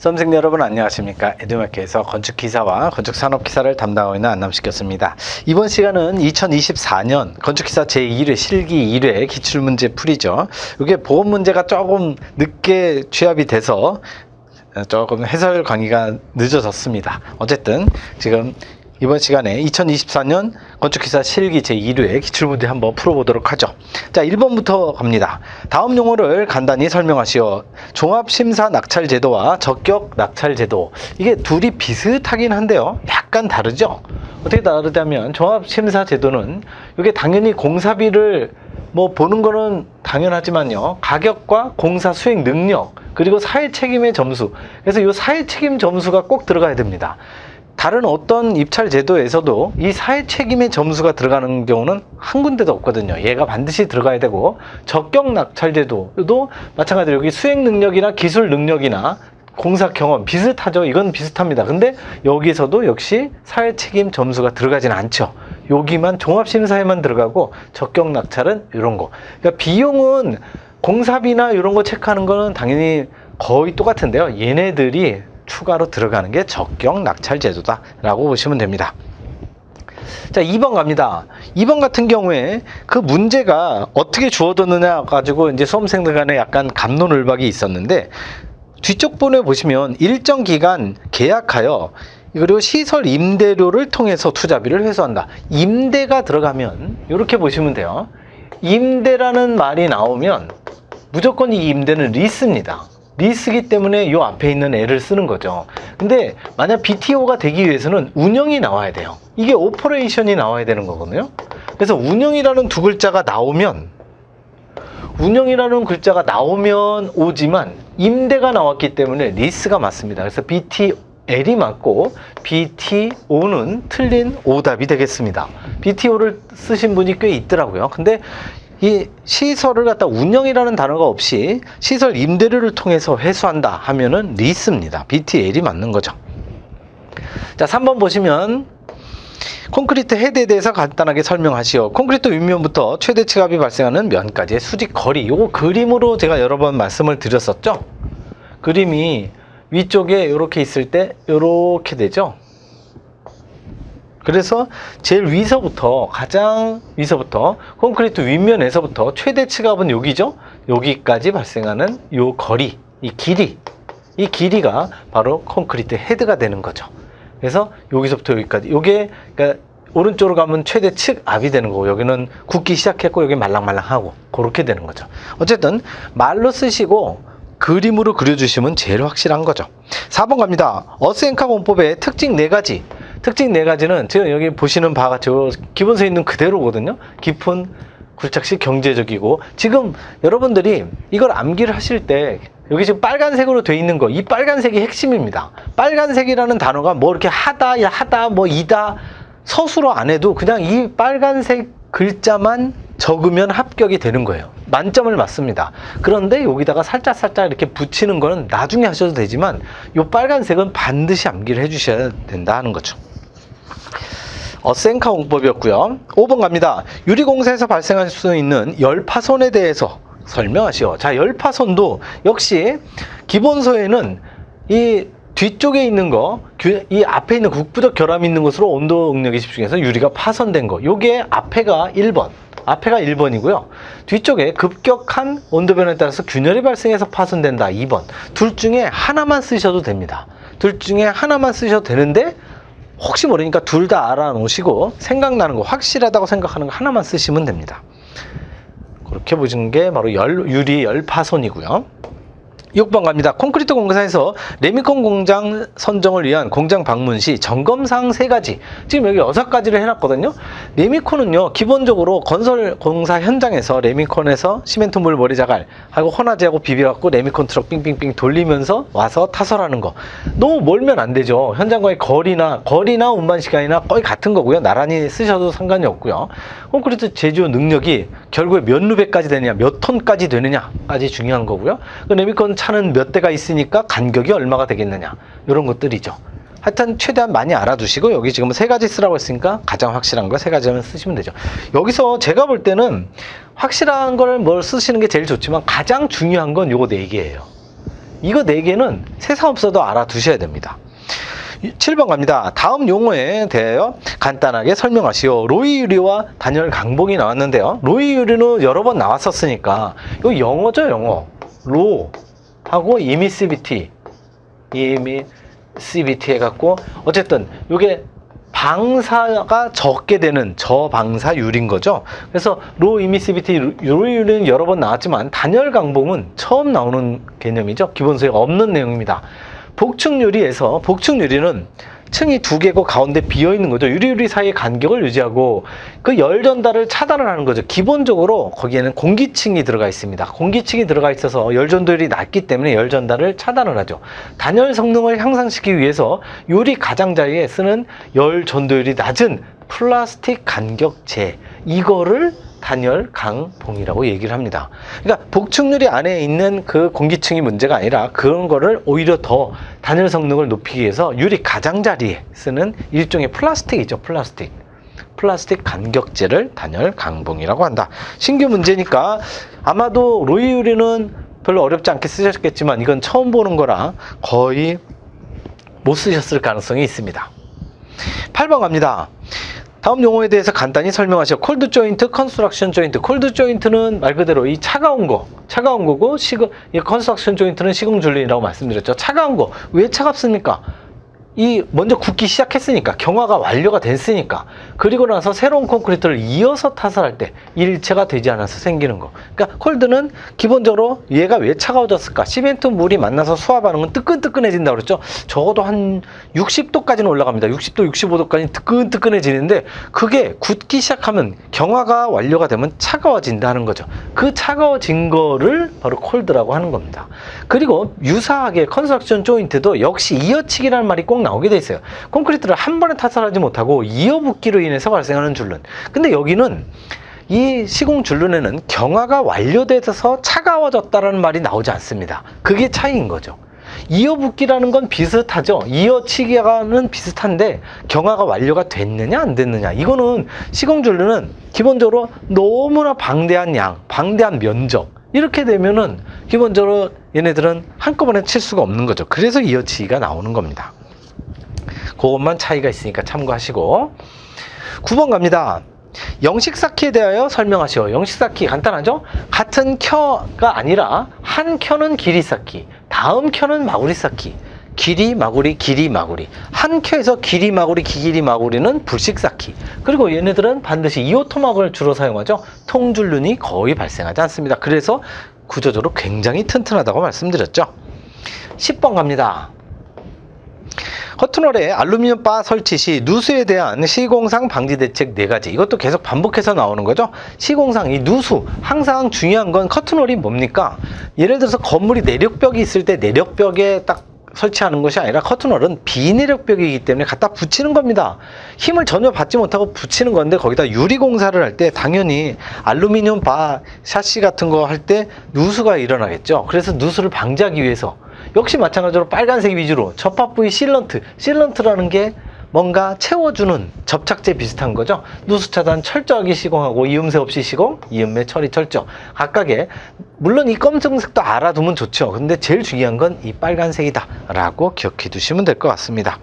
수험생 여러분 안녕하십니까? 에듀마켓에서 건축기사와 건축산업기사를 담당하고 있는 안남식이었습니다. 이번 시간은 2024년 건축기사 제1회 실기 1회 기출문제 풀이죠. 이게 보험 문제가 조금 늦게 취합이 돼서 조금 해설 강의가 늦어졌습니다. 어쨌든 지금 이번 시간에 2024년 건축기사 실기 제1회 기출문제 한번 풀어보도록 하죠. 자, 1번부터 갑니다. 다음 용어를 간단히 설명하시오. 종합심사 낙찰제도와 적격 낙찰제도. 이게 둘이 비슷하긴 한데요. 약간 다르죠? 어떻게 다르다면 종합심사제도는 이게 당연히 공사비를 뭐 보는 거는 당연하지만요. 가격과 공사 수행 능력, 그리고 사회 책임의 점수. 그래서 이 사회 책임 점수가 꼭 들어가야 됩니다. 다른 어떤 입찰 제도에서도 이 사회 책임의 점수가 들어가는 경우는 한 군데도 없거든요. 얘가 반드시 들어가야 되고 적격 낙찰 제도도 마찬가지로 여기 수행 능력이나 기술 능력이나 공사 경험 비슷하죠. 이건 비슷합니다. 근데 여기서도 역시 사회 책임 점수가 들어가지는 않죠. 여기만 종합심사에만 들어가고 적격 낙찰은 이런 거. 그러니까 비용은 공사비나 이런 거 체크하는 거는 당연히 거의 똑같은데요. 얘네들이 추가로 들어가는 게 적격 낙찰 제도다라고 보시면 됩니다. 자, 2번 갑니다. 2번 같은 경우에 그 문제가 어떻게 주어졌느냐 가지고 이제 수험생들 간에 약간 감론을박이 있었는데 뒤쪽 번에 보시면 일정 기간 계약하여 그리고 시설 임대료를 통해서 투자비를 회수한다. 임대가 들어가면 이렇게 보시면 돼요. 임대라는 말이 나오면 무조건 이 임대는 리스입니다. 리스기 때문에 이 앞에 있는 애를 쓰는 거죠. 근데 만약 BTO가 되기 위해서는 운영이 나와야 돼요. 이게 오퍼레이션이 나와야 되는 거거든요. 그래서 운영이라는 두 글자가 나오면 운영이라는 글자가 나오면 오지만 임대가 나왔기 때문에 리스가 맞습니다. 그래서 BTL이 맞고 BTO는 틀린 오답이 되겠습니다. BTO를 쓰신 분이 꽤 있더라고요. 근데 이 시설을 갖다 운영이라는 단어가 없이 시설 임대료를 통해서 회수한다 하면은 리스입니다. BTL이 맞는 거죠. 자, 3번 보시면 콘크리트 헤드에 대해서 간단하게 설명하시오. 콘크리트 윗면부터 최대 치갑이 발생하는 면까지의 수직 거리. 요거 그림으로 제가 여러 번 말씀을 드렸었죠. 그림이 위쪽에 이렇게 있을 때 이렇게 되죠. 그래서 제일 위서부터 가장 위서부터 콘크리트 윗면에서부터 최대 치갑은 여기죠. 여기까지 발생하는 요 거리, 이 길이, 이 길이가 바로 콘크리트 헤드가 되는 거죠. 그래서 여기서부터 여기까지 요게 그러니까 오른쪽으로 가면 최대 측 압이 되는 거고 여기는 굳기 시작했고 여기 말랑말랑하고 그렇게 되는 거죠. 어쨌든 말로 쓰시고 그림으로 그려주시면 제일 확실한 거죠. 4번 갑니다. 어스앤카 공법의 특징 4가지. 특징 4가지는 지금 여기 보시는 바와 같이 기본서에 있는 그대로거든요. 깊은 굴착식 경제적이고 지금 여러분들이 이걸 암기를 하실 때 여기 지금 빨간색으로 돼 있는 거 이 빨간색이 핵심입니다. 빨간색이라는 단어가 뭐 이렇게 하다, 야 하다, 뭐 이다 서술어 안 해도 그냥 이 빨간색 글자만 적으면 합격이 되는 거예요. 만점을 맞습니다. 그런데 여기다가 살짝 살짝 이렇게 붙이는 거는 나중에 하셔도 되지만 이 빨간색은 반드시 암기를 해주셔야 된다 하는 거죠. 어센카 공법이었고요. 5번 갑니다. 유리공사에서 발생할 수 있는 열 파손에 대해서 설명하시오. 자, 열 파손도 역시 기본서에는 이 뒤쪽에 있는 거, 이 앞에 있는 국부적 결함이 있는 것으로 온도 응력이 집중해서 유리가 파손된 거. 요게 앞에가 1번. 앞에가 1번이고요. 뒤쪽에 급격한 온도 변화에 따라서 균열이 발생해서 파손된다. 2번. 둘 중에 하나만 쓰셔도 됩니다. 둘 중에 하나만 쓰셔도 되는데 혹시 모르니까 둘 다 알아놓으시고 생각나는 거 확실하다고 생각하는 거 하나만 쓰시면 됩니다. 그렇게 보시는 게 바로 열, 유리 열 파손이고요. 6번 갑니다. 콘크리트 공사에서 레미콘 공장 선정을 위한 공장 방문 시 점검사항 세 가지. 지금 여기 여섯 가지를 해놨거든요. 레미콘은요, 기본적으로 건설 공사 현장에서 레미콘에서 시멘트 물 머리 자갈 하고 혼화제하고 비벼갖고 레미콘 트럭 빙빙빙 돌리면서 와서 타설하는 거. 너무 멀면 안 되죠. 현장과의 거리나, 거리나 운반 시간이나 거의 같은 거고요. 나란히 쓰셔도 상관이 없고요. 콘크리트 제조 능력이 결국에 몇 루베까지 되느냐, 몇 톤까지 되느냐까지 중요한 거고요. 그 레미콘 차는 몇 대가 있으니까 간격이 얼마가 되겠느냐 이런 것들이죠. 하여튼 최대한 많이 알아두시고 여기 지금 세 가지 쓰라고 했으니까 가장 확실한 거 세 가지만 쓰시면 되죠. 여기서 제가 볼 때는 확실한 걸 뭘 쓰시는 게 제일 좋지만 가장 중요한 건 요거 네 개예요. 이거 네 개는 세상 없어도 알아두셔야 됩니다. 7번 갑니다. 다음 용어에 대하여 간단하게 설명하시오. 로이 유리와 단열 강봉이 나왔는데요. 로이 유리는 여러 번 나왔었으니까 이거 영어죠, 영어. 로 하고 이미시비티. 이미시비티 해갖고 어쨌든 이게 방사가 적게 되는 저방사율인 거죠. 그래서 로 이미시비티 로이율은 여러 번 나왔지만 단열 강봉은 처음 나오는 개념이죠. 기본소에 없는 내용입니다. 복층 유리에서 복층 유리는 층이 두 개고 가운데 비어 있는 거죠. 유리유리 사이의 간격을 유지하고 그 열 전달을 차단을 하는 거죠. 기본적으로 거기에는 공기층이 들어가 있습니다. 공기층이 들어가 있어서 열 전도율이 낮기 때문에 열 전달을 차단을 하죠. 단열 성능을 향상시키기 위해서 유리 가장자리에 쓰는 열 전도율이 낮은 플라스틱 간격재 이거를 단열 강 봉이라고 얘기를 합니다. 그러니까 복층유리 안에 있는 그 공기층이 문제가 아니라 그런 거를 오히려 더 단열 성능을 높이기 위해서 유리 가장자리에 쓰는 일종의 플라스틱이죠. 플라스틱. 플라스틱 간격재를 단열 강봉이라고 한다. 신규 문제니까 아마도 로이 유리는 별로 어렵지 않게 쓰셨겠지만 이건 처음 보는 거라 거의 못 쓰셨을 가능성이 있습니다. 8번 갑니다. 다음 용어에 대해서 간단히 설명하시오. 콜드 조인트, 컨스트럭션 조인트. 콜드 조인트는 말 그대로 이 차가운 거, 차가운 거고 시금 이 컨스트럭션 조인트는 시공 줄린이라고 말씀드렸죠. 차가운 거 왜 차갑습니까? 이 먼저 굳기 시작했으니까 경화가 완료가 됐으니까 그리고 나서 새로운 콘크리트를 이어서 타설할 때 일체가 되지 않아서 생기는 거. 그러니까 콜드는 기본적으로 얘가 왜 차가워졌을까? 시멘트 물이 만나서 수화 반응은 뜨끈뜨끈해진다 그랬죠. 적어도 한 60도까지는 올라갑니다. 60도, 65도까지 뜨끈뜨끈해지는데 그게 굳기 시작하면 경화가 완료가 되면 차가워진다는 거죠. 그 차가워진 거를 바로 콜드라고 하는 겁니다. 그리고 유사하게 컨스트럭션 조인트도 역시 이어치기라는 말이 꼭 나 오게 돼 있어요. 콘크리트를 한 번에 타설하지 못하고 이어붙기로 인해서 발생하는 줄눈. 근데 여기는 이 시공 줄눈에는 경화가 완료돼서 차가워졌다라는 말이 나오지 않습니다. 그게 차이인 거죠. 이어붙기라는 건 비슷하죠. 이어치기와는 비슷한데 경화가 완료가 됐느냐 안 됐느냐 이거는 시공 줄눈은 기본적으로 너무나 방대한 양, 방대한 면적 이렇게 되면은 기본적으로 얘네들은 한꺼번에 칠 수가 없는 거죠. 그래서 이어치기가 나오는 겁니다. 그것만 차이가 있으니까 참고하시고 9번 갑니다. 영식 쌓기에 대하여 설명하시오. 영식 쌓기 간단하죠? 같은 켜가 아니라 한 켜는 길이 쌓기, 다음 켜는 마구리 쌓기. 길이 마구리 길이 마구리 한 켜에서 길이 마구리 길이 마구리는 불식 쌓기 그리고 얘네들은 반드시 이오토막을 주로 사용하죠 통줄눈이 거의 발생하지 않습니다 그래서 구조적으로 굉장히 튼튼하다고 말씀드렸죠 10번 갑니다 커튼홀에 알루미늄 바 설치 시 누수에 대한 시공상 방지 대책 네가지 이것도 계속 반복해서 나오는 거죠. 시공상 이 누수 항상 중요한 건 커튼홀이 뭡니까? 예를 들어서 건물이 내력벽이 있을 때 내력벽에 딱 설치하는 것이 아니라 커튼홀은 비내력벽이기 때문에 갖다 붙이는 겁니다. 힘을 전혀 받지 못하고 붙이는 건데 거기다 유리 공사를 할 때 당연히 알루미늄 바 샤시 같은 거 할 때 누수가 일어나겠죠. 그래서 누수를 방지하기 위해서 역시 마찬가지로 빨간색 위주로 접합 부위 실런트, 실런트라는 게 뭔가 채워주는 접착제 비슷한 거죠. 누수 차단 철저하게 시공하고 이음새 없이 시공, 이음매 처리 철저. 각각의 물론 이 검정색도 알아두면 좋죠. 근데 제일 중요한 건 이 빨간색이다 라고 기억해 두시면 될 것 같습니다.